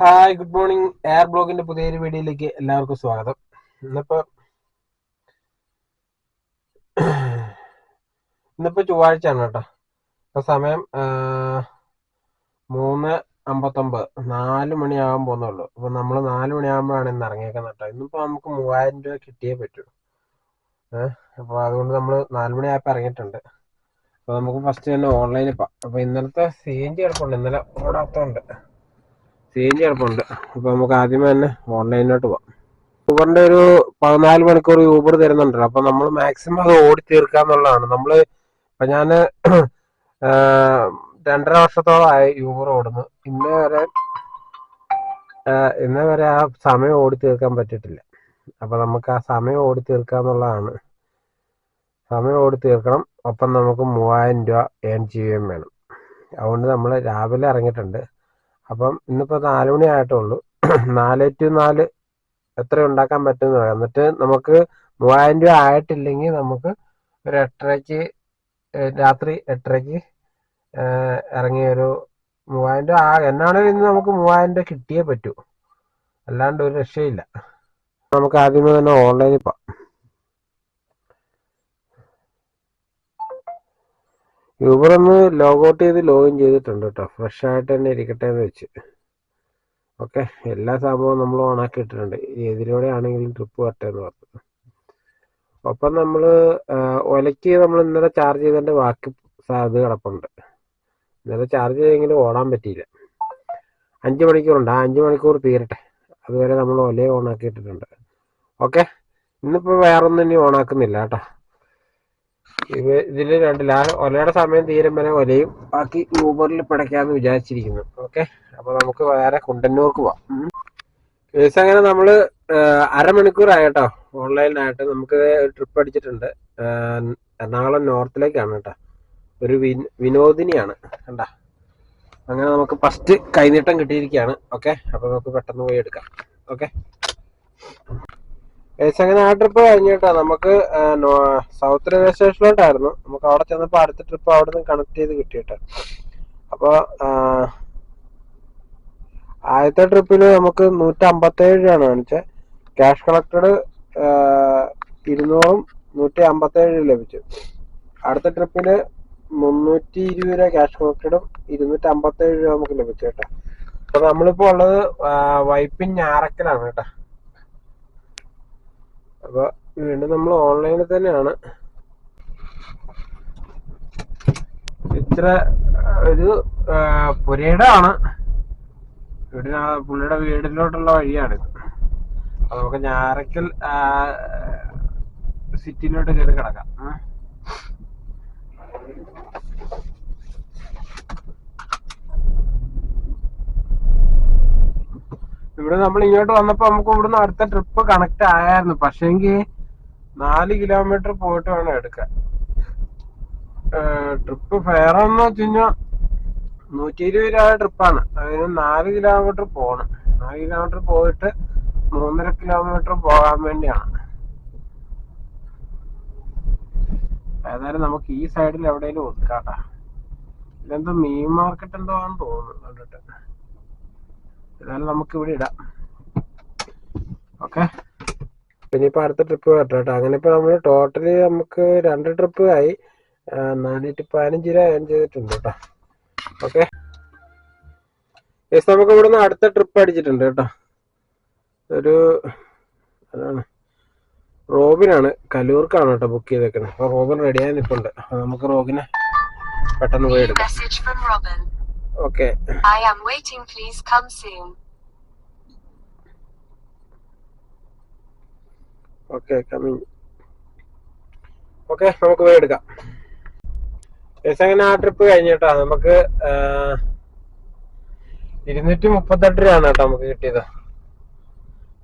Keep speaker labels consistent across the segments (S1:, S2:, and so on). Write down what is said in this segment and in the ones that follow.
S1: hi good morning air ബ്ലോഗിന്റെ പുതിയൊരു വീഡിയോയിലേക്ക് എല്ലാവർക്കും സ്വാഗതം ഇന്നിപ്പോ ഇന്നിപ്പോ ആണ് കേട്ടോ ഇപ്പൊ സമയം മൂന്ന് അമ്പത്തൊമ്പത് നാല് മണിയാകാൻ പോകുന്നുള്ളൂ അപ്പൊ നമ്മൾ നാല് മണിയാകുമ്പോഴാണ് ഇന്ന് ഇറങ്ങിയേക്കുന്നത് കേട്ടോ ഇന്നിപ്പോ നമുക്ക് മൂവായിരം രൂപ കിട്ടിയേ പറ്റൂ ഏഹ് അപ്പൊ അതുകൊണ്ട് നമ്മൾ നാല് മണിയായപ്പോൾ ഇറങ്ങിയിട്ടുണ്ട് അപ്പൊ നമുക്ക് ഫസ്റ്റ് തന്നെ ഓൺലൈനിൽ അപ്പൊ ഇന്നലത്തെ സി എൻ ജി കിടപ്പുണ്ട് ഇന്നലെ ഓടാത്തോണ്ട് ചേഞ്ച് ചിലപ്പുണ്ട് അപ്പോൾ നമുക്ക് ആദ്യം തന്നെ ഓൺലൈനിലോട്ട് പോവാം ഊബറിന്റെ ഒരു പതിനാല് മണിക്കൂർ ഊബർ തരുന്നുണ്ടല്ലോ അപ്പൊ നമ്മൾ മാക്സിമം അത് ഓടി തീർക്കുക എന്നുള്ളതാണ് നമ്മൾ ഇപ്പം ഞാൻ രണ്ടര വർഷത്തോളമായി യൂബർ ഓടുന്നു ഇന്ന് വരെ ഇന്ന് വരെ ആ സമയം ഓടി തീർക്കാൻ പറ്റിയിട്ടില്ല അപ്പൊ നമുക്ക് ആ സമയം ഓടി തീർക്കുക എന്നുള്ളതാണ് സമയം ഓടി തീർക്കണം ഒപ്പം നമുക്ക് മൂവായിരം രൂപ ഏൺ ചെയ്യുകയും വേണം അതുകൊണ്ട് നമ്മൾ രാവിലെ ഇറങ്ങിയിട്ടുണ്ട് അപ്പം ഇന്നിപ്പോ നാല് മണി ആയിട്ടുള്ളൂ നാല് ടു നാല് എത്ര ഉണ്ടാക്കാൻ പറ്റുമെന്ന് എന്നിട്ട് നമുക്ക് മൂവായിരം രൂപ ആയിട്ടില്ലെങ്കിൽ നമുക്ക് ഒരു എട്ടരക്ക് രാത്രി എട്ടരക്ക് ഇറങ്ങിയ ഒരു മൂവായിരം രൂപ ആ എന്നാണെങ്കിലും ഇന്ന് നമുക്ക് മൂവായിരം രൂപ കിട്ടിയേ പറ്റൂ അല്ലാണ്ട് ഒരു രക്ഷയില്ല നമുക്ക് ആദ്യമേ തന്നെ ഓൺലൈനിൽ പോവാം യൂബറൊന്ന് ലോഗൗട്ട് ചെയ്ത് ലോഗിൻ ചെയ്തിട്ടുണ്ട് കേട്ടോ ഫ്രഷ് ആയിട്ട് തന്നെ ഇരിക്കട്ടെ എന്ന് വെച്ച് ഓക്കെ എല്ലാ സംഭവവും നമ്മൾ ഓണാക്കി ഇട്ടിട്ടുണ്ട് ഏതിലൂടെ ആണെങ്കിലും ട്രിപ്പ് വരട്ടെ എന്ന് പറഞ്ഞു ഒപ്പം നമ്മൾ ഒലയ്ക്ക് നമ്മൾ ഇന്നലെ ചാർജ് ചെയ്തതിൻ്റെ ബാക്കി സാധ്യത കിടപ്പുണ്ട് ഇന്നലെ ചാർജ് ചെയ്തെങ്കിലും ഓടാൻ പറ്റിയില്ല അഞ്ച് മണിക്കൂറുണ്ട് ആ അഞ്ച് മണിക്കൂർ തീരട്ടെ അതുവരെ നമ്മൾ ഒലയെ ഓണാക്കി ഇട്ടിട്ടുണ്ട് ഓക്കെ ഇന്നിപ്പോൾ വേറൊന്നും ഇനി ഓണാക്കുന്നില്ല കേട്ടോ ഇവ രണ്ട് ലാ ഒലയുടെ സമയം തീരും വരെ ഒലയും ബാക്കി ഊബറിൽ പിടയ്ക്കാന്ന് വിചാരിച്ചിരിക്കുന്നു ഓക്കെ അപ്പൊ നമുക്ക് വേറെ കുണ്ടന്നൂർക്ക് പോവാം കേസ് അങ്ങനെ നമ്മള് ആയിട്ടോ ഓൺലൈനായിട്ട് നമുക്ക് ട്രിപ്പ് അടിച്ചിട്ടുണ്ട് എറണാകുളം നോർത്തിലേക്കാണ് കേട്ടോ ഒരു വിനോദിനിയാണ് കണ്ട അങ്ങനെ നമുക്ക് ഫസ്റ്റ് കൈനീട്ടം കിട്ടിയിരിക്കുകയാണ് ഓക്കെ അപ്പൊ നമുക്ക് പെട്ടെന്ന് പോയി എടുക്കാം ഓക്കെ അങ്ങനെ ആ ട്രിപ്പ് കഴിഞ്ഞിട്ടാ നമുക്ക് സൗത്ത് റെയിൽവേ സ്റ്റേഷനിലോട്ടായിരുന്നു നമുക്ക് അവിടെ ചെന്നപ്പോ അടുത്ത ട്രിപ്പ് അവിടെ നിന്ന് കണക്ട് ചെയ്ത് കിട്ടിയിട്ട് അപ്പൊ ആദ്യത്തെ ട്രിപ്പില് നമുക്ക് നൂറ്റി അമ്പത്തി ഏഴ് രൂപയാണ് കാണിച്ചത് ക്യാഷ് കളക്ടഡ് ഇരുന്നൂറും നൂറ്റി അമ്പത്തി അമ്പത്തേഴ് ലഭിച്ചു അടുത്ത ട്രിപ്പില് മുന്നൂറ്റി ഇരുപത് രൂപ ക്യാഷ് കളക്ടഡും ഇരുന്നൂറ്റി അമ്പത്തി ഏഴ് രൂപ നമുക്ക് ലഭിച്ചു കേട്ടോ അപ്പൊ നമ്മളിപ്പോ ഉള്ളത് വൈപ്പിൻ ഞാറക്കലാണ് കേട്ടോ അപ്പോൾ വീണ്ടും നമ്മൾ ഓൺലൈനിൽ തന്നെയാണ് ഇത്ര ഒരു പുരയിടമാണ് വീടിന പുള്ളിയുടെ വീടിലോട്ടുള്ള വഴിയാണ് അപ്പൊ നമുക്ക് ഞാറക്കൽ സിറ്റിയിലോട്ട് കയറി കിടക്കാം ഇവിടെ നമ്മൾ ഇങ്ങോട്ട് വന്നപ്പോ നമുക്ക് ഇവിടുന്ന് അടുത്ത ട്രിപ്പ് കണക്ട് ആയായിരുന്നു പക്ഷേങ്കിൽ നാല് കിലോമീറ്റർ പോയിട്ട് വേണം എടുക്കാൻ ട്രിപ്പ് ഫെയറെന്ന് വെച്ച് കഴിഞ്ഞാൽ നൂറ്റി ഇരുപത് രൂപ ട്രിപ്പാണ് അതിന് നാല് കിലോമീറ്റർ പോകണം നാല് കിലോമീറ്റർ പോയിട്ട് മൂന്നര കിലോമീറ്റർ പോകാൻ വേണ്ടിയാണ് ഏതായാലും നമുക്ക് ഈ സൈഡിൽ എവിടെയെങ്കിലും ഒതുക്കാട്ടാ ഇതെന്തോ മീൻ മാർക്കറ്റ് എന്തോ ആണെന്ന് തോന്നുന്നു കണ്ടിട്ട് ഏതായാലും നമുക്ക് ഇവിടെ ഇടാം ഓക്കെ പിന്നെ ഇപ്പൊ അടുത്ത ട്രിപ്പ് കേട്ടോ കേട്ടോ അങ്ങനെ ഇപ്പൊ നമ്മൾ ടോട്ടലി നമുക്ക് രണ്ട് ട്രിപ്പ് ആയി നാനൂറ്റി പതിനഞ്ച് രൂപ ഏൺ ചെയ്തിട്ടുണ്ട് കേട്ടോ ഓക്കെ യെസ് നമുക്ക് നിന്ന് അടുത്ത ട്രിപ്പ് അടിച്ചിട്ടുണ്ട് കേട്ടോ ഒരു അതാണ് റോബിനാണ് കലൂർക്കാണ് കേട്ടോ ബുക്ക് ചെയ്തേക്കുന്നത് അപ്പൊ റോബിൻ റെഡിയായി നിൽപ്പുണ്ട് നമുക്ക് റോബിനെ പെട്ടെന്ന് പോയി എടുക്കാം okay I am waiting please come scene okay coming okay നമുക്ക് പോയി എടുക്കാം അങ്ങനെ ആ ട്രിപ്പ് കഴിഞ്ഞിട്ടാ നമുക്ക് ഇരുന്നൂറ്റി മുപ്പത്തെട്ട് രൂപയാണ് കേട്ടോ നമുക്ക് കിട്ടിയത്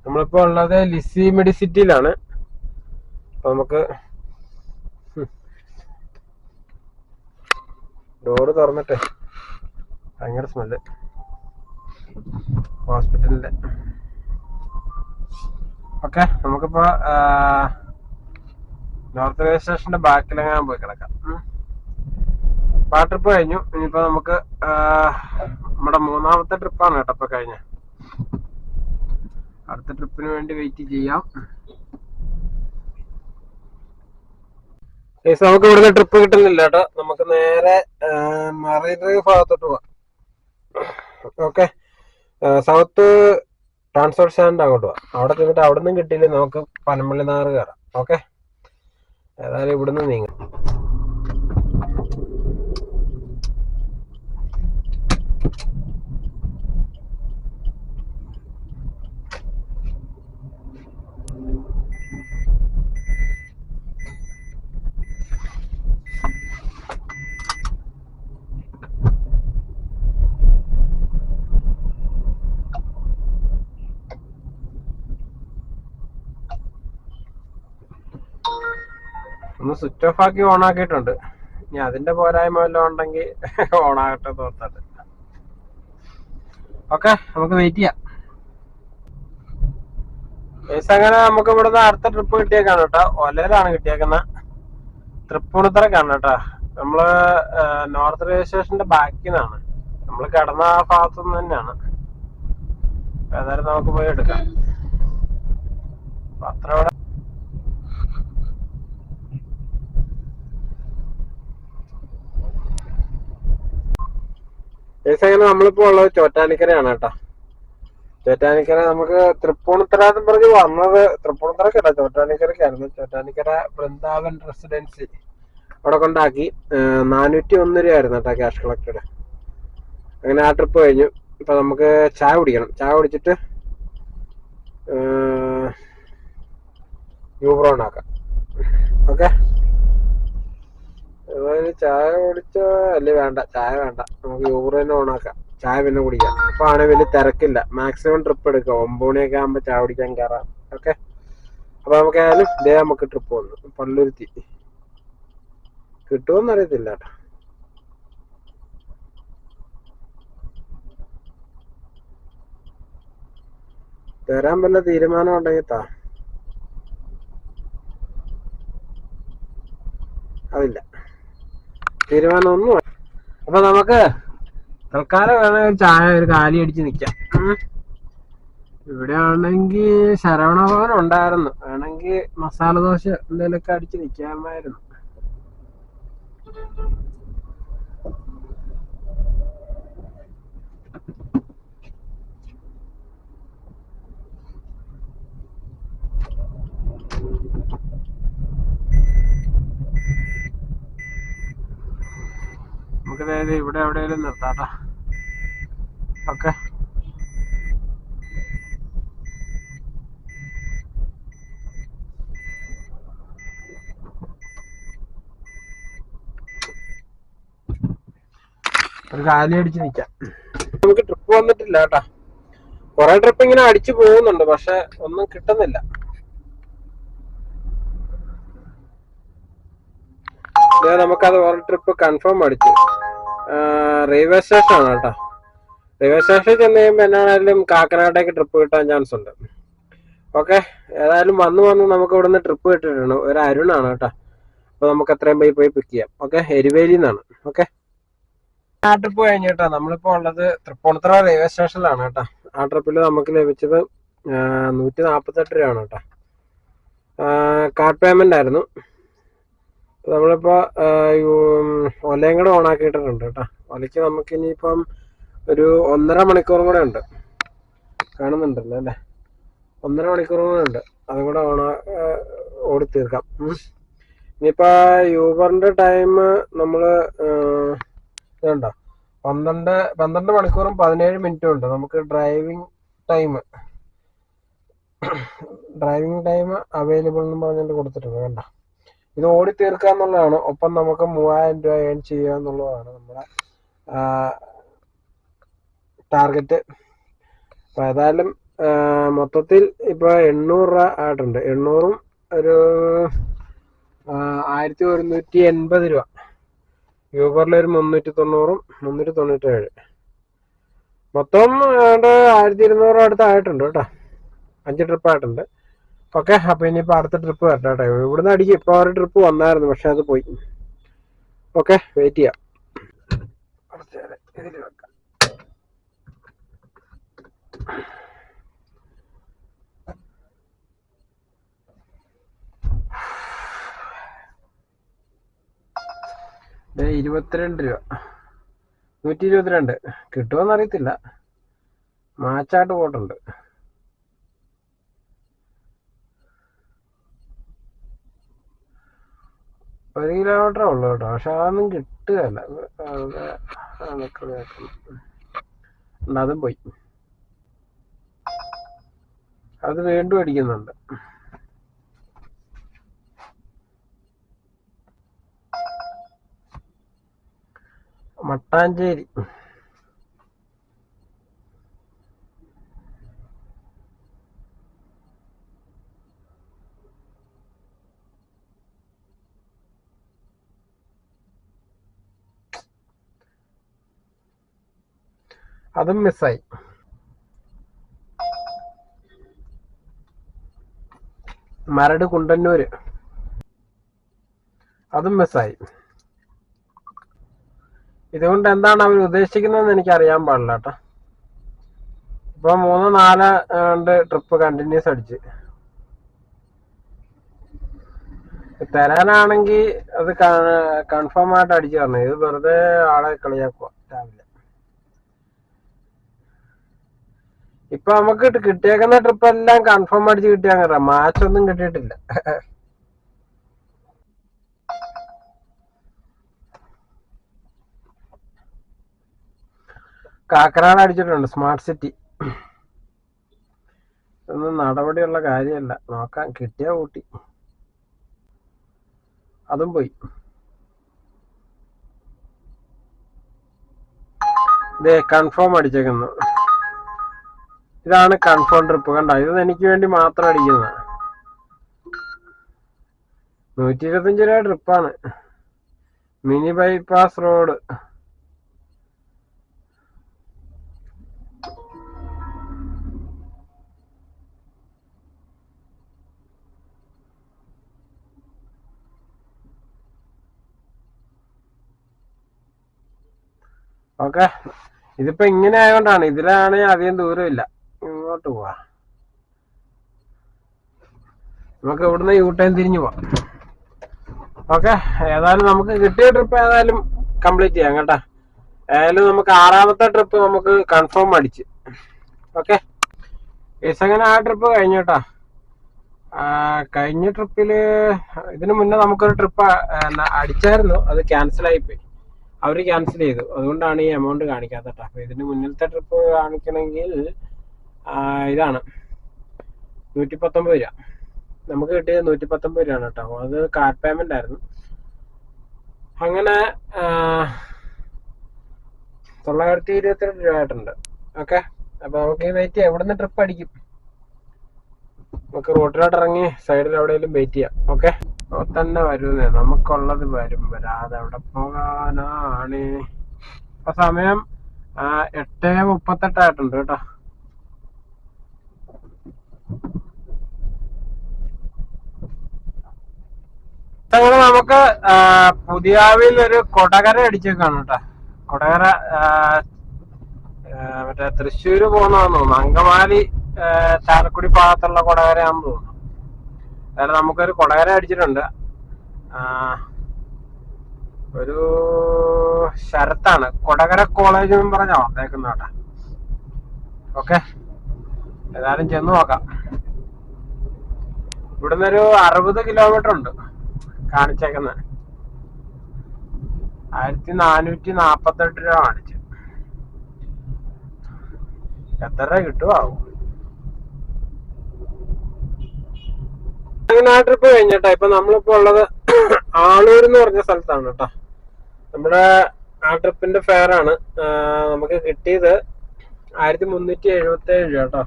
S1: നമ്മളിപ്പോ ഉള്ളത് ലിസി മെഡിസിറ്റിയിലാണ് അപ്പൊ നമുക്ക് ഡോറ് തുറന്നിട്ടേ ഭയങ്കര സ്മെല്ല് ഹോസ്പിറ്റലിൻ്റെ ഓക്കെ നമുക്കിപ്പോ നോർത്ത് റെയിൽവേ സ്റ്റേഷന്റെ ബാക്കിലെങ്ങാൻ പോയി കിടക്കാം ആ ട്രിപ്പ് കഴിഞ്ഞു ഇനിയിപ്പോ നമുക്ക് നമ്മുടെ മൂന്നാമത്തെ ട്രിപ്പാണ് കേട്ടോ ഇപ്പൊ കഴിഞ്ഞ അടുത്ത ട്രിപ്പിന് വേണ്ടി വെയിറ്റ് ചെയ്യാം നമുക്ക് ഇവിടുന്ന് ട്രിപ്പ് കിട്ടുന്നില്ല കേട്ടോ നമുക്ക് നേരെ മറൈൻ ഡ്രൈവ് ഭാഗത്തോട്ട് പോവാം ഓക്കെ സൗത്ത് ട്രാൻസ്ഫർ സ്റ്റാൻഡ് അങ്ങോട്ട് പോവാം അവിടെ ചെന്നിട്ട് അവിടെ നിന്നും കിട്ടിയില്ല നമുക്ക് പനമ്പള്ളി നാറ് കയറാം ഓക്കെ ഏതായാലും ഇവിടുന്ന് നീങ്ങാം ഒന്ന് സ്വിച്ച് ഓഫ് ആക്കി ഓൺ ആക്കിയിട്ടുണ്ട് ഇനി അതിന്റെ പോരായ്മ വല്ലതും ഉണ്ടെങ്കിൽ ഓൺ ആകട്ടെ തോർത്തത് ഓക്കെ നമുക്ക് വെയിറ്റ് ചെയ്യാം ഏസ് അങ്ങനെ നമുക്ക് ഇവിടുന്ന് അടുത്ത ട്രിപ്പ് കിട്ടിയേക്കാണ് കേട്ടോ ഒലയിലാണ് കിട്ടിയേക്കുന്ന തൃപ്പൂണിത്തറക്കാണ് കേട്ടോ നമ്മള് നോർത്ത് റെയിൽവേ സ്റ്റേഷന്റെ ബാക്കിൽ നിന്നാണ് നമ്മൾ കിടന്ന ആ ഭാഗത്തു നിന്ന് തന്നെയാണ് ഏതായാലും നമുക്ക് പോയി എടുക്കാം അത്ര അങ്ങനെ നമ്മളിപ്പോ ഉള്ളത് ചോറ്റാനിക്കരയാണ് കേട്ടോ ചോറ്റാനിക്കര നമുക്ക് തൃപ്പൂണിത്തറ എന്ന് പറഞ്ഞ് വന്നത് തൃപ്പൂണിത്തറക്കല്ല ചോറ്റാനിക്കരക്കായിരുന്നു ചോറ്റാനിക്കര വൃന്ദാവൻ റെസിഡൻസി അവിടെ കൊണ്ടാക്കി നാനൂറ്റി ഒന്ന് രൂപയായിരുന്നു കേട്ടോ ക്യാഷ് കളക്റ്റഡ് അങ്ങനെ ആ ട്രിപ്പ് കഴിഞ്ഞു ഇപ്പൊ നമുക്ക് ചായ കുടിക്കണം ചായ കുടിച്ചിട്ട് യൂബ്രോൺ ആക്കാം ഓക്കെ ഏതായാലും ചായ കുടിച്ചോ അല്ലേ വേണ്ട ചായ വേണ്ട നമുക്ക് ഓൺ ഓണാക്കാം ചായ പിന്നെ കുടിക്കാം അപ്പൊ ആണെ വലിയ തിരക്കില്ല മാക്സിമം ട്രിപ്പ് എടുക്കാം മണിയൊക്കെ ആകുമ്പോ ചായ കുടിക്കാൻ കയറാം ഓക്കെ അപ്പൊ നമുക്ക് ആയാലും ഇതേ നമുക്ക് ട്രിപ്പ് വന്നു പള്ളുരുത്തി കിട്ടുമെന്ന് അറിയത്തില്ല കേട്ടോ തരാൻ വല്ല തീരുമാനം ഉണ്ടെങ്കിൽ താ തീരുമാനമൊന്നും അപ്പൊ നമുക്ക് തൽക്കാലം വേണമെങ്കിൽ ചായ ഒരു കാലി അടിച്ച് നിക്കാം ഇവിടെ ആണെങ്കിൽ ശരവണ ഭവൻ ഉണ്ടായിരുന്നു വേണമെങ്കിൽ മസാല ദോശ എന്തെങ്കിലുമൊക്കെ അടിച്ച് നിൽക്കാമായിരുന്നു നമുക്ക് അതായത് ഇവിടെ എവിടെയെങ്കിലും നിർത്താം ഓക്കെ ഒരു കാലി അടിച്ച് നിക്കാം നമുക്ക് ട്രിപ്പ് വന്നിട്ടില്ല കേട്ടാ കൊറേ ട്രിപ്പ് ഇങ്ങനെ അടിച്ചു പോകുന്നുണ്ട് പക്ഷെ ഒന്നും കിട്ടുന്നില്ല നമുക്കത് ഓരോ ട്രിപ്പ് കൺഫേം അടിച്ചു റെയിൽവേ സ്റ്റേഷൻ ആണ് കേട്ടോ റെയിൽവേ സ്റ്റേഷനിൽ ചെന്ന് കഴിയുമ്പോൾ എന്നാണെങ്കിലും കാക്കനാട്ടേക്ക് ട്രിപ്പ് കിട്ടാൻ ചാൻസ് ഉണ്ട് ഓക്കെ ഏതായാലും വന്ന് വന്ന് നമുക്ക് ഇവിടുന്ന് ട്രിപ്പ് കിട്ടിയിട്ടുണ്ട് ഒരു അരുണാണ് കേട്ടോ അപ്പൊ നമുക്ക് എത്രയും പോയി പോയി പിക്ക് ചെയ്യാം ഓക്കെ എരുവേലി എന്നാണ് ഓക്കെ ആ ട്രിപ്പ് കഴിഞ്ഞ് കേട്ടോ നമ്മളിപ്പോ ഉള്ളത് തൃപ്പൂണിത്തറ റെയിൽവേ സ്റ്റേഷനിലാണ് കേട്ടോ ആ ട്രിപ്പിൽ നമുക്ക് ലഭിച്ചത് നൂറ്റി നാൽപ്പത്തെട്ട് രൂപയാണ് കേട്ടോ കാർഡ് പേയ്മെന്റ് ആയിരുന്നു നമ്മളിപ്പോൾ ഒലയും കൂടെ ഓൺ ആക്കിയിട്ടുണ്ട് കേട്ടോ ഒലയ്ക്ക് നമുക്ക് ഇനിയിപ്പം ഒരു ഒന്നര മണിക്കൂറും കൂടെ ഉണ്ട് കാണുന്നുണ്ടല്ലോ അല്ലേ ഒന്നര മണിക്കൂറും കൂടെ ഉണ്ട് അതും കൂടെ ഓണ ഓടി തീർക്കാം ഇനിയിപ്പോൾ യൂബറിൻ്റെ ടൈം നമ്മൾ ഇതുണ്ടോ പന്ത്രണ്ട് പന്ത്രണ്ട് മണിക്കൂറും പതിനേഴ് മിനിറ്റും ഉണ്ട് നമുക്ക് driving time driving time available എന്ന് പറഞ്ഞിട്ട് കൊടുത്തിട്ടുണ്ട് കണ്ടോ ഇത് ഓടി തീർക്കുക എന്നുള്ളതാണ് ഒപ്പം നമുക്ക് മൂവായിരം രൂപ ഏൺ ചെയ്യുക എന്നുള്ളതാണ് നമ്മുടെ ടാർഗറ്റ് അപ്പം ഏതായാലും മൊത്തത്തിൽ ഇപ്പോൾ എണ്ണൂറ് രൂപ ആയിട്ടുണ്ട് എണ്ണൂറും ഒരു ആയിരത്തി ഒരുന്നൂറ്റി എൺപത് രൂപ യൂബറിൽ ഒരു മുന്നൂറ്റി തൊണ്ണൂറും മുന്നൂറ്റി തൊണ്ണൂറ്റേഴ് മൊത്തം ആയിരത്തി ഇരുന്നൂറ് അടുത്ത് ആയിട്ടുണ്ട് കേട്ടോ അഞ്ച് ട്രിപ്പ് ആയിട്ടുണ്ട് ഓക്കെ അപ്പൊ ഇനിയിപ്പോ അടുത്ത ട്രിപ്പ് വരട്ടെ കേട്ടോ ഇവിടുന്ന് അടിക്കും ഇപ്പൊ ഒരു ട്രിപ്പ് വന്നായിരുന്നു പക്ഷെ അത് പോയി ഓക്കെ വെയിറ്റ് ചെയ്യാം ഇരുപത്തിരണ്ട് രൂപ നൂറ്റി ഇരുപത്തിരണ്ട് കിട്ടുമോന്നറിയത്തില്ല മാച്ചായിട്ട് പോട്ടുണ്ട് കിലോമീറ്റർ ഉള്ളു കേട്ടോ പക്ഷെ അതൊന്നും കിട്ടുകയല്ല അതും പോയി അത് വീണ്ടും അടിക്കുന്നുണ്ട് മട്ടാഞ്ചേരി അതും മിസ്സായി മരട് കുണ്ടന്നൂര് അതും മിസ്സായി ഇതുകൊണ്ട് എന്താണ് അവർ ഉദ്ദേശിക്കുന്നതെന്ന് എനിക്ക് അറിയാൻ പാടില്ല കേട്ടോ ഇപ്പൊ മൂന്ന് നാല് ട്രിപ്പ് കണ്ടിന്യൂസ് അടിച്ച് തരാനാണെങ്കിൽ അത് കൺഫേം ആയിട്ട് അടിച്ചു പറഞ്ഞു ഇത് വെറുതെ ആളെ കളിയാക്കുക രാവിലെ ഇപ്പൊ നമുക്ക് കിട്ടിയേക്കുന്ന ട്രിപ്പ് എല്ലാം കൺഫേം അടിച്ച് കിട്ടിയാ മാച്ച് ഒന്നും കിട്ടിയിട്ടില്ല കാക്കനാട് അടിച്ചിട്ടുണ്ട് സ്മാർട്ട് സിറ്റി ഒന്നും നടപടിയുള്ള കാര്യമല്ല നോക്കാം കിട്ടിയ കൂട്ടി അതും പോയി ദേ കൺഫേം അടിച്ചേക്കുന്നു ഇതാണ് കൺഫേം ട്രിപ്പ് കണ്ട ഇത് എനിക്ക് വേണ്ടി മാത്രം അടിക്കുന്നതാണ് നൂറ്റി ഇരുപത്തിയഞ്ച് രൂപ ട്രിപ്പാണ് മിനി ബൈപ്പാസ് റോഡ് ഓക്കെ ഇതിപ്പോ ഇങ്ങനെ ആയതുകൊണ്ടാണ് ഇതിലാണെങ്കിൽ അധികം ദൂരമില്ല അങ്ങോട്ട് പോവാ നമുക്ക് ഇവിടുന്ന് യു ടൈം തിരിഞ്ഞു പോവാം ഓക്കെ ഏതായാലും നമുക്ക് കിട്ടിയ ട്രിപ്പ് ഏതായാലും കംപ്ലീറ്റ് ചെയ്യാം കേട്ടാ ഏതായാലും നമുക്ക് ആറാമത്തെ ട്രിപ്പ് നമുക്ക് കൺഫേം അടിച്ച് ഓക്കെ അങ്ങനെ ആ ട്രിപ്പ് കഴിഞ്ഞു കേട്ടാ കഴിഞ്ഞ ട്രിപ്പില് ഇതിനു മുന്നേ നമുക്കൊരു ട്രിപ്പ് അടിച്ചായിരുന്നു അത് ക്യാൻസൽ ആയിപ്പോയി അവർ ക്യാൻസൽ ചെയ്തു അതുകൊണ്ടാണ് ഈ എമൗണ്ട് കാണിക്കാത്ത കേട്ടോ ഇതിന് മുന്നിലത്തെ ട്രിപ്പ് കാണിക്കണമെങ്കിൽ ഇതാണ് നൂറ്റി പത്തൊമ്പത് രൂപ നമുക്ക് കിട്ടിയത് നൂറ്റി പത്തൊമ്പത് രൂപയാണ് കേട്ടോ അത് കാർഡ് പേയ്മെന്റ് ആയിരുന്നു അങ്ങനെ തൊള്ളായിരത്തി ഇരുപത്തിരണ്ട് രൂപ ആയിട്ടുണ്ട് ഓക്കെ അപ്പൊ നമുക്ക് ഈ വെയിറ്റ് ചെയ്യാം എവിടുന്ന് ട്രിപ്പ് അടിക്കും നമുക്ക് റോട്ടിലോട്ട് ഇറങ്ങി സൈഡിൽ എവിടെയെങ്കിലും വെയിറ്റ് ചെയ്യാം ഓക്കെ തന്നെ വരുന്നേ നമുക്കുള്ളത് വരും വരാതെ അവിടെ പോകാനാണ് അപ്പൊ സമയം എട്ട് മുപ്പത്തെട്ടായിട്ടുണ്ട് കേട്ടോ അങ്ങനെ നമുക്ക് പുതിയാവിൽ ഒരു കൊടകര അടിച്ചേക്കാണ് കേട്ടോ കൊടകര മറ്റേ തൃശ്ശൂര് പോകുന്നതെന്ന് തോന്നുന്നു അങ്കമാലി ചാലക്കുടി ഭാഗത്തുള്ള കൊടകരയാണെന്ന് തോന്നുന്നു അതായത് നമുക്കൊരു കൊടകര അടിച്ചിട്ടുണ്ട് ഒരു ശരത്താണ് കൊടകര കോളേജ് പറഞ്ഞോ വന്നേക്കുന്ന കേട്ടാ ഓക്കെ ഏതായാലും ചെന്ന് നോക്കാം ഇവിടുന്ന് ഒരു അറുപത് കിലോമീറ്റർ ഉണ്ട് കാണിച്ചേക്കുന്നത് ആയിരത്തി നാനൂറ്റി നാപ്പത്തെട്ട് രൂപ കാണിച്ചു എത്ര രൂപ കിട്ടുമാവും അങ്ങനെ ആ ട്രിപ്പ് കഴിഞ്ഞട്ടാ ഇപ്പൊ നമ്മളിപ്പോ ഉള്ളത് ആളൂർ എന്ന് പറഞ്ഞ സ്ഥലത്താണ് കേട്ടോ നമ്മുടെ ആ ട്രിപ്പിന്റെ ഫെയർ ആണ് നമുക്ക് കിട്ടിയത് ആയിരത്തി മുന്നൂറ്റി എഴുപത്തി ഏഴ് രൂപ കേട്ടോ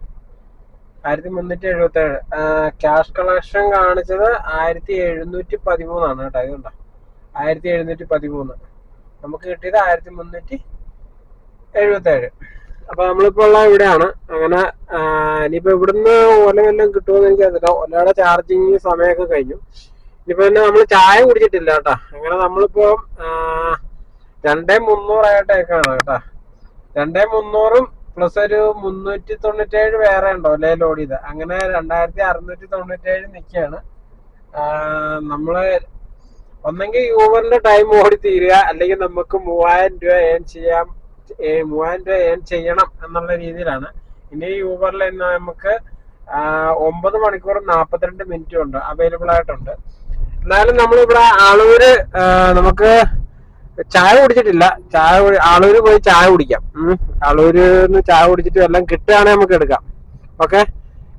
S1: ആയിരത്തി മുന്നൂറ്റി എഴുപത്തി ഏഴ് ക്യാഷ് കളക്ഷൻ കാണിച്ചത് ആയിരത്തി എഴുന്നൂറ്റി പതിമൂന്നാണ് കേട്ടോ ഇതുണ്ടോ ആയിരത്തി എഴുന്നൂറ്റി പതിമൂന്ന് നമുക്ക് കിട്ടിയത് ആയിരത്തി മുന്നൂറ്റി എഴുപത്തേഴ് അപ്പൊ നമ്മളിപ്പോ ഉള്ള ഇവിടെയാണ് അങ്ങനെ ഇനിയിപ്പോ ഇവിടുന്ന് ഒല വല്ലതും കിട്ടുമോ എന്ന് എനിക്കറിയില്ല ഒലയുടെ ചാർജിങ് സമയമൊക്കെ കഴിഞ്ഞു ഇനിയിപ്പോ തന്നെ നമ്മൾ ചായ കുടിച്ചിട്ടില്ല കേട്ടോ അങ്ങനെ നമ്മളിപ്പോ രണ്ടേ മുന്നൂറായിട്ടേക്കാണ് കേട്ടോ രണ്ടേ മുന്നൂറും പ്ലസ് ഒരു മുന്നൂറ്റി തൊണ്ണൂറ്റേഴ് വേറെ ഉണ്ടോ അല്ലെ ലോഡ് ചെയ്ത് അങ്ങനെ രണ്ടായിരത്തി അറുന്നൂറ്റി തൊണ്ണൂറ്റേഴ് നിൽക്കുകയാണ് നമ്മള് ഒന്നെങ്കിൽ യൂബറിന്റെ ടൈം ഓടി തീരുക അല്ലെങ്കിൽ നമുക്ക് മൂവായിരം രൂപ ഏൺ ചെയ്യാം മൂവായിരം രൂപ ഏൺ ചെയ്യണം എന്നുള്ള രീതിയിലാണ് ഇനി യൂബറിൽ ഇന്ന് നമുക്ക് ഒമ്പത് മണിക്കൂർ നാപ്പത്തിരണ്ട് മിനിറ്റും ഉണ്ട് അവൈലബിൾ ആയിട്ടുണ്ട് എന്നാലും നമ്മളിവിടെ ആളൂര് നമുക്ക് ചായ കുടിച്ചിട്ടില്ല ചായ ആളൂര് പോയി ചായ കുടിക്കാം ആളൂര് ചായ കുടിച്ചിട്ട് എല്ലാം കിട്ടുകയാണെങ്കിൽ നമുക്ക് എടുക്കാം ഓക്കെ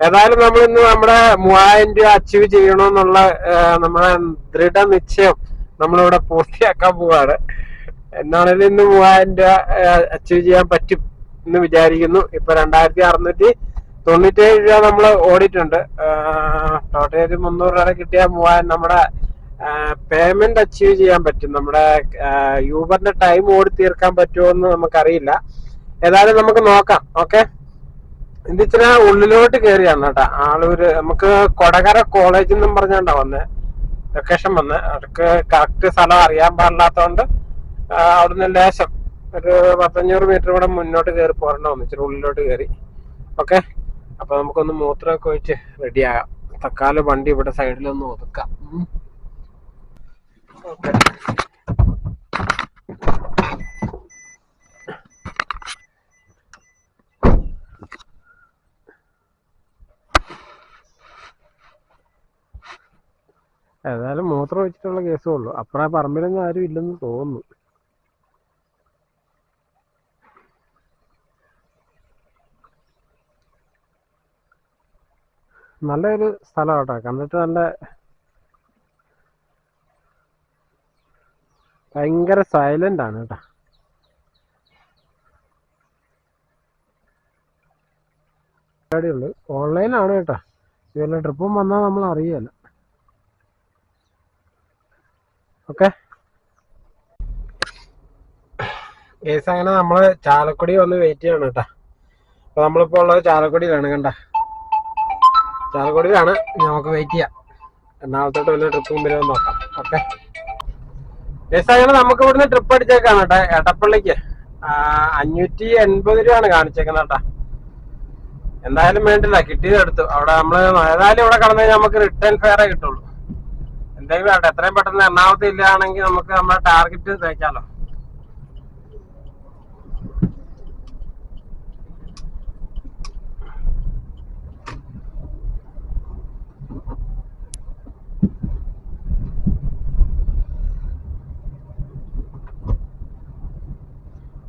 S1: ഏതായാലും നമ്മൾ ഇന്ന് നമ്മുടെ മൂവായിരം രൂപ അച്ചീവ് ചെയ്യണമെന്നുള്ള നമ്മുടെ ദൃഢനിശ്ചയം നമ്മളിവിടെ പൂർത്തിയാക്കാൻ പോവാണ് എന്നാണെങ്കിലും ഇന്ന് മൂവായിരം രൂപ അച്ചീവ് ചെയ്യാൻ പറ്റും എന്ന് വിചാരിക്കുന്നു ഇപ്പൊ രണ്ടായിരത്തി അറുന്നൂറ്റി തൊണ്ണൂറ്റേഴ് രൂപ നമ്മൾ ഓടിയിട്ടുണ്ട് ടോട്ടൽ ഒരു മുന്നൂറ് രൂപ കിട്ടിയ മൂവായിരം നമ്മുടെ പേയ്മെന്റ് അച്ചീവ് ചെയ്യാൻ പറ്റും നമ്മുടെ യൂബറിന്റെ ടൈം ഓടി തീർക്കാൻ പറ്റുമോ എന്ന് നമുക്കറിയില്ല ഏതായാലും നമുക്ക് നോക്കാം ഓക്കെ ഇത് ഇച്ചിരി ഉള്ളിലോട്ട് കയറിയാണ് കേട്ടോ ആളൂര് നമുക്ക് കൊടകര കോളേജ് എന്നും പറഞ്ഞാണ്ടാ വന്ന് ലൊക്കേഷൻ വന്ന് അവർക്ക് കറക്റ്റ് സ്ഥലം അറിയാൻ പാടില്ലാത്തതുകൊണ്ട് അവിടുന്ന് ലേശം ഒരു പത്തഞ്ഞൂറ് മീറ്റർ കൂടെ മുന്നോട്ട് കയറി പോരണ്ടാവും ഇച്ചിരി ഉള്ളിലോട്ട് കയറി ഓക്കെ അപ്പൊ നമുക്കൊന്ന് മൂത്രമൊക്കെ ഒഴിച്ച് റെഡിയാകാം തക്കാലം വണ്ടി ഇവിടെ സൈഡിലൊന്ന് ഒതുക്കാം ഏതായാലും മൂത്രം വെച്ചിട്ടുള്ള കേസേ ഉള്ളൂ അപ്പുറ പറമ്പിലൊന്നും ആരും ഇല്ലെന്ന് തോന്നുന്നു നല്ലൊരു സ്ഥലം കേട്ടോ കണ്ടിട്ട് നല്ല ഭയങ്കര സൈലന്റ് ആണ് കേട്ടോ ഓൺലൈൻ ഓൺലൈനാണ് കേട്ടോ ഇതുപോലെ ട്രിപ്പും വന്നാൽ നമ്മൾ അറിയല്ല ഓക്കെ കേസ് അങ്ങനെ നമ്മൾ ചാലക്കുടി വന്ന് വെയിറ്റ് ചെയ്യണം കേട്ടോ നമ്മളിപ്പോ നമ്മളിപ്പോൾ ഉള്ളത് ചാലക്കുടിയിലാണ് കണ്ട ചാലക്കുടിയിലാണ് നമുക്ക് വെയിറ്റ് ചെയ്യാം എറണാകുളത്തോട്ട് വലിയ ട്രിപ്പ് മുമ്പിൽ നോക്കാം ഓക്കെ ഞങ്ങൾ നമുക്ക് ഇവിടുന്ന് ട്രിപ്പ് അടിച്ചേക്കാണ് കേട്ടോ എടപ്പള്ളിക്ക് അഞ്ഞൂറ്റി എൺപത് രൂപയാണ് കാണിച്ചേക്കുന്നത് കേട്ടോ എന്തായാലും വേണ്ടില്ല കിട്ടിയത് എടുത്തു അവിടെ നമ്മൾ ഏതായാലും ഇവിടെ കടന്നു കഴിഞ്ഞാൽ നമുക്ക് റിട്ടേൺ ഫെയറേ കിട്ടുള്ളൂ എന്തെങ്കിലും വേണ്ട എത്രയും പെട്ടെന്ന് എറണാകുളത്ത് ഇല്ലാണെങ്കിൽ നമുക്ക് നമ്മുടെ ടാർഗറ്റ് തേക്കാലോ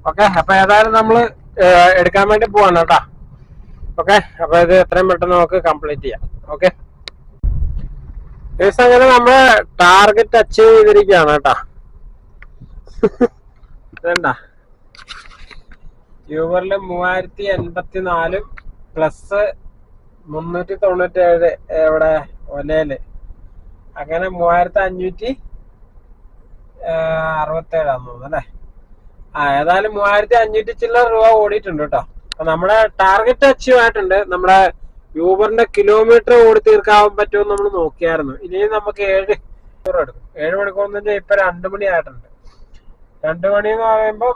S1: ഓക്കെ അപ്പൊ ഏതായാലും നമ്മൾ എടുക്കാൻ വേണ്ടി പോവാണ് കേട്ടാ ഓക്കെ അപ്പൊ ഇത് എത്രയും പെട്ടെന്ന് നമുക്ക് കംപ്ലീറ്റ് ചെയ്യാം ഓക്കെ ദിവസം അങ്ങനെ നമ്മള് ടാർഗറ്റ് അച്ചീവ് ചെയ്തിരിക്കുകയാണ് കേട്ടാ വേണ്ട യൂബറിൽ മൂവായിരത്തി എൺപത്തി നാലും പ്ലസ് മുന്നൂറ്റി തൊണ്ണൂറ്റി ഏഴ് ഇവിടെ ഒലയില് അങ്ങനെ മൂവായിരത്തി അഞ്ഞൂറ്റി അറുപത്തേഴാന്ന് തോന്നുന്നു അല്ലേ ആ ഏതായാലും മൂവായിരത്തി അഞ്ഞൂറ്റി ചില്ലറ രൂപ ഓടിയിട്ടുണ്ട് കേട്ടോ അപ്പൊ നമ്മുടെ ടാർഗറ്റ് അച്ചീവ് ആയിട്ടുണ്ട് നമ്മുടെ യൂബറിന്റെ കിലോമീറ്റർ ഓടി തീർക്കാൻ പറ്റുമെന്ന് നമ്മൾ നോക്കിയായിരുന്നു ഇനി നമുക്ക് ഏഴ് മണിക്കൂർ എടുക്കും ഏഴ് മണിക്കൂർ എന്ന് വെച്ചാൽ ഇപ്പൊ രണ്ടു മണി ആയിട്ടുണ്ട് രണ്ടു മണി എന്ന് പറയുമ്പോൾ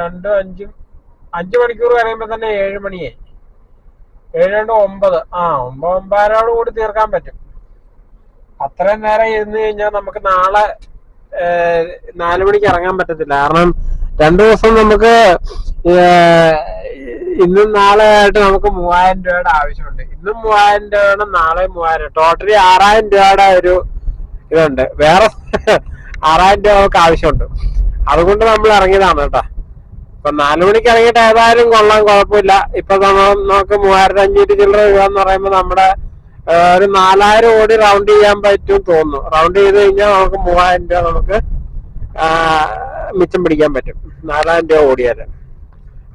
S1: രണ്ടും അഞ്ചും അഞ്ചു മണിക്കൂർ കഴിയുമ്പോൾ തന്നെ ഏഴ് മണിയായി ഏഴ് രണ്ട് ഒമ്പത് ആ ഒമ്പത് ഒമ്പതരോട് കൂടി തീർക്കാൻ പറ്റും അത്രയും നേരം ഇരുന്ന് കഴിഞ്ഞാൽ നമുക്ക് നാളെ നാലു മണിക്ക് ഇറങ്ങാൻ പറ്റത്തില്ല കാരണം രണ്ടു ദിവസം നമുക്ക് ഇന്നും നാളെ ആയിട്ട് നമുക്ക് മൂവായിരം രൂപയുടെ ആവശ്യമുണ്ട് ഇന്നും മൂവായിരം വേണം നാളെ മൂവായിരം ടോട്ടലി ആറായിരം രൂപയുടെ ഒരു ഇതുണ്ട് വേറെ ആറായിരം രൂപ നമുക്ക് ആവശ്യമുണ്ട് അതുകൊണ്ട് നമ്മൾ ഇറങ്ങിയതാണ് കേട്ടോ ഇപ്പൊ നാലു മണിക്ക് ഇറങ്ങിയിട്ട് ഏതായാലും കൊള്ളാൻ കുഴപ്പമില്ല ഇപ്പൊ നമുക്ക് മൂവായിരത്തി അഞ്ഞൂറ്റി ചില്ലറ രൂപ എന്ന് പറയുമ്പോൾ നമ്മുടെ ഒരു നാലായിരം കോടി റൗണ്ട് ചെയ്യാൻ പറ്റും തോന്നുന്നു റൗണ്ട് ചെയ്ത് കഴിഞ്ഞാൽ നമുക്ക് മൂവായിരം രൂപ നമുക്ക് മിച്ചം പിടിക്കാൻ പറ്റും നാലായിരം രൂപ ഓടിയാൽ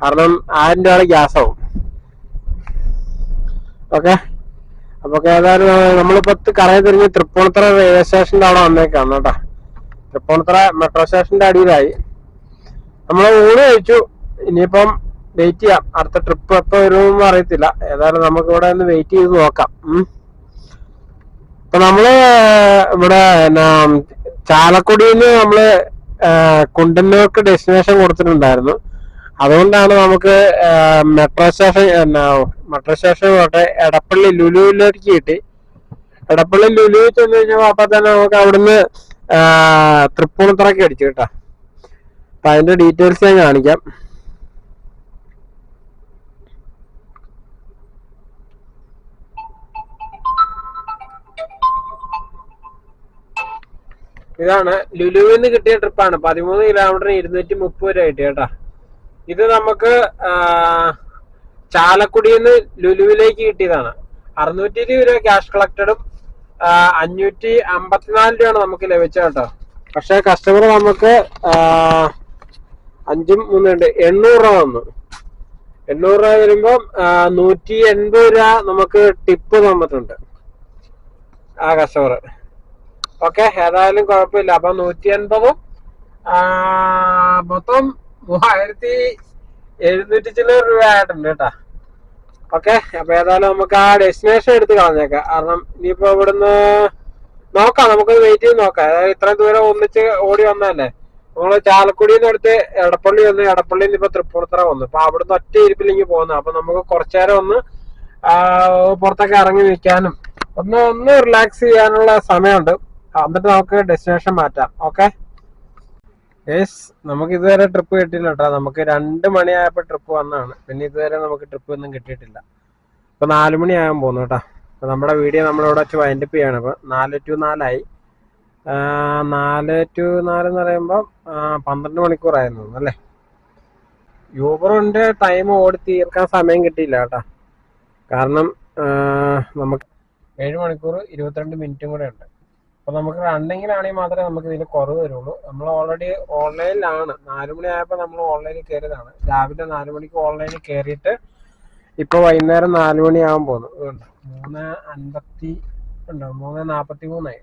S1: കാരണം ആയിരം രൂപയുടെ ഗ്യാസ് ആവും ഓക്കെ അപ്പൊ ഏതായാലും നമ്മളിപ്പോ കറങ്ങി തിരിഞ്ഞ് തൃപ്പൂണിത്തറ റെയിൽവേ സ്റ്റേഷന്റെ അവിടെ വന്നേക്കാണ് കേട്ടോ തൃപ്പൂണിത്തറ മെട്രോ സ്റ്റേഷന്റെ അടിയിലായി നമ്മൾ ഊണ് കഴിച്ചു ഇനിയിപ്പം വെയിറ്റ് ചെയ്യാം അടുത്ത ട്രിപ്പ് എപ്പോ വരുമെന്നും അറിയത്തില്ല ഏതായാലും നമുക്ക് ഇവിടെ ഒന്ന് വെയിറ്റ് ചെയ്ത് നോക്കാം ഇപ്പൊ നമ്മള് ഇവിടെ ചാലക്കുടിയിൽ നിന്ന് നമ്മള് കുണ്ടന്നൂർക്ക് ഡെസ്റ്റിനേഷൻ കൊടുത്തിട്ടുണ്ടായിരുന്നു അതുകൊണ്ടാണ് നമുക്ക് മെട്രോ സ്റ്റേഷൻ മെട്രോ സ്റ്റേഷൻ പോട്ടെ എടപ്പള്ളി ലുലുവിലേക്ക് കിട്ടി എടപ്പള്ളി ലുലുവിൽ ചെന്ന് കഴിഞ്ഞാൽ അപ്പൊ തന്നെ നമുക്ക് അവിടുന്ന് തൃപ്പൂണിത്തറക്ക് അടിച്ചു കേട്ടോ അപ്പൊ അതിന്റെ ഡീറ്റെയിൽസ് ഞാൻ കാണിക്കാം ഇതാണ് ലുലുവിൽ നിന്ന് കിട്ടിയ ട്രിപ്പാണ് പതിമൂന്ന് കിലോമീറ്ററിന് ഇരുന്നൂറ്റി മുപ്പത് രൂപ കിട്ടി കേട്ടാ ഇത് നമുക്ക് ചാലക്കുടിയിൽ നിന്ന് ലുലുവിലേക്ക് കിട്ടിയതാണ് അറുന്നൂറ്റി ഇരുപത് രൂപ ക്യാഷ് കളക്റ്റഡും അഞ്ഞൂറ്റി അമ്പത്തിനാല് രൂപയാണ് നമുക്ക് ലഭിച്ചത് കേട്ടോ പക്ഷെ കസ്റ്റമർ നമുക്ക് അഞ്ചും മൂന്നുണ്ട് എണ്ണൂറ് രൂപ വന്നു എണ്ണൂറ് രൂപ വരുമ്പം നൂറ്റി എൺപത് രൂപ നമുക്ക് ടിപ്പ് തന്നിട്ടുണ്ട് ആ കസ്റ്റമർ ഓക്കെ ഏതായാലും കുഴപ്പമില്ല അപ്പൊ നൂറ്റി എൺപതും മൊത്തം മൂവായിരത്തി എഴുന്നൂറ്റി ചില്ലറ രൂപ ആയിട്ടുണ്ട് കേട്ടാ ഓക്കെ അപ്പൊ ഏതായാലും നമുക്ക് ആ ഡെസ്റ്റിനേഷൻ എടുത്ത് കളഞ്ഞേക്കാം കാരണം ഇനിയിപ്പോ ഇവിടുന്ന് നോക്കാം നമുക്ക് വെയിറ്റ് ചെയ്ത് നോക്കാം അതായത് ഇത്ര ദൂരം ഒന്നിച്ച് ഓടി വന്നതല്ലേ നമ്മൾ ചാലക്കുടിന്ന് അടുത്ത് എടപ്പള്ളി വന്ന് എടപ്പള്ളിന്ന് നിന്ന് ഇപ്പൊ തൃപ്പൂണിത്തറ വന്നു അപ്പൊ അവിടുന്ന് ഒറ്റ ഇരിപ്പിലേക്ക് പോകുന്നു അപ്പൊ നമുക്ക് നേരം ഒന്ന് പുറത്തൊക്കെ ഇറങ്ങി നിൽക്കാനും ഒന്ന് ഒന്ന് റിലാക്സ് ചെയ്യാനുള്ള സമയമുണ്ട് എന്നിട്ട് നമുക്ക് ഡെസ്റ്റിനേഷൻ മാറ്റാം ഓക്കെ യെസ് നമുക്ക് ഇതുവരെ ട്രിപ്പ് കിട്ടിയില്ല കേട്ടോ നമുക്ക് രണ്ട് മണിയായപ്പോൾ ട്രിപ്പ് വന്നതാണ് പിന്നെ ഇതുവരെ നമുക്ക് ട്രിപ്പ് ഒന്നും കിട്ടിയിട്ടില്ല ഇപ്പൊ നാല് മണിയാകാൻ പോകുന്നു കേട്ടോ അപ്പൊ നമ്മുടെ വീഡിയോ നമ്മളിവിടെ വെച്ച് വൈൻഡപ്പ് ചെയ്യാണ് ഇപ്പൊ നാല് ടു നാലായി നാല് ടു നാല് എന്ന് പറയുമ്പോൾ പന്ത്രണ്ട് മണിക്കൂറായിരുന്നു അല്ലേ യൂബറിന്റെ ടൈം ഓടി തീർക്കാൻ സമയം കിട്ടിയില്ല കേട്ടോ കാരണം നമുക്ക് ഏഴ് മണിക്കൂർ ഇരുപത്തിരണ്ട് മിനിറ്റും കൂടെ ഉണ്ട് അപ്പൊ നമുക്ക് റണ്ണിങ്ങിലാണെങ്കിൽ മാത്രമേ നമുക്ക് ഇതിന് കുറവ് വരുള്ളൂ നമ്മൾ ഓൾറെഡി ഓൺലൈനിലാണ് നാലു മണി നമ്മൾ ഓൺലൈനിൽ കയറിയതാണ് രാവിലെ നാലു മണിക്ക് ഓൺലൈനിൽ കയറിയിട്ട് ഇപ്പൊ വൈകുന്നേരം നാലു മണിയാകാൻ പോകുന്നു മൂന്ന് അൻപത്തി ഉണ്ടോ മൂന്ന് നാപ്പത്തി മൂന്നായി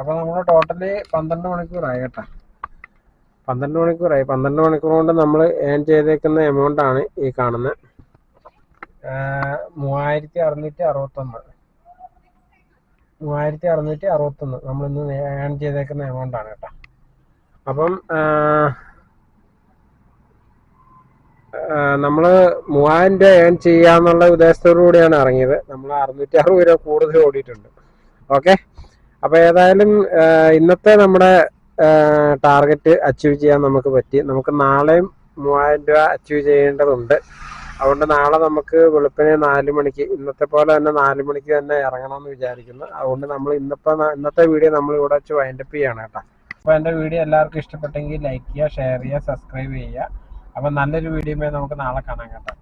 S1: അപ്പൊ നമ്മൾ ടോട്ടലി പന്ത്രണ്ട് മണിക്കൂറായി കേട്ടോ പന്ത്രണ്ട് മണിക്കൂറായി പന്ത്രണ്ട് മണിക്കൂർ കൊണ്ട് നമ്മൾ ഏൺ ചെയ്തേക്കുന്ന എമൗണ്ട് ആണ് ഈ കാണുന്നത് മൂവായിരത്തി അറുന്നൂറ്റി അറുപത്തൊന്ന് മൂവായിരത്തി അറുന്നൂറ്റി അറുപത്തൊന്ന് നമ്മളിന്ന് ഏൺ ചെയ്തേക്കുന്ന എമൗണ്ട് ആണ് കേട്ടോ അപ്പം നമ്മൾ മൂവായിരം രൂപ ഏൺ ചെയ്യാന്നുള്ള ഉദ്ദേശത്തോടു കൂടിയാണ് ഇറങ്ങിയത് നമ്മൾ അറുന്നൂറ്റി അറുപത് രൂപ കൂടുതൽ ഓടിയിട്ടുണ്ട് ഓക്കെ അപ്പോൾ ഏതായാലും ഇന്നത്തെ നമ്മുടെ ടാർഗറ്റ് അച്ചീവ് ചെയ്യാൻ നമുക്ക് പറ്റി നമുക്ക് നാളെയും മൂവായിരം രൂപ അച്ചീവ് ചെയ്യേണ്ടതുണ്ട് അതുകൊണ്ട് നാളെ നമുക്ക് വെളുപ്പിനെ നാല് മണിക്ക് ഇന്നത്തെ പോലെ തന്നെ നാല് മണിക്ക് തന്നെ എന്ന് വിചാരിക്കുന്നു അതുകൊണ്ട് നമ്മൾ ഇന്നിപ്പോ ഇന്നത്തെ വീഡിയോ നമ്മൾ ഇവിടെ വെച്ച് വൈൻഡപ്പ് ചെയ്യണം കേട്ടോ അപ്പൊ എൻ്റെ വീഡിയോ എല്ലാവർക്കും ഇഷ്ടപ്പെട്ടെങ്കിൽ ലൈക്ക് ചെയ്യുക ഷെയർ ചെയ്യുക സബ്സ്ക്രൈബ് ചെയ്യുക അപ്പൊ നല്ലൊരു വീഡിയോ നമുക്ക് നാളെ കാണാം കേട്ടോ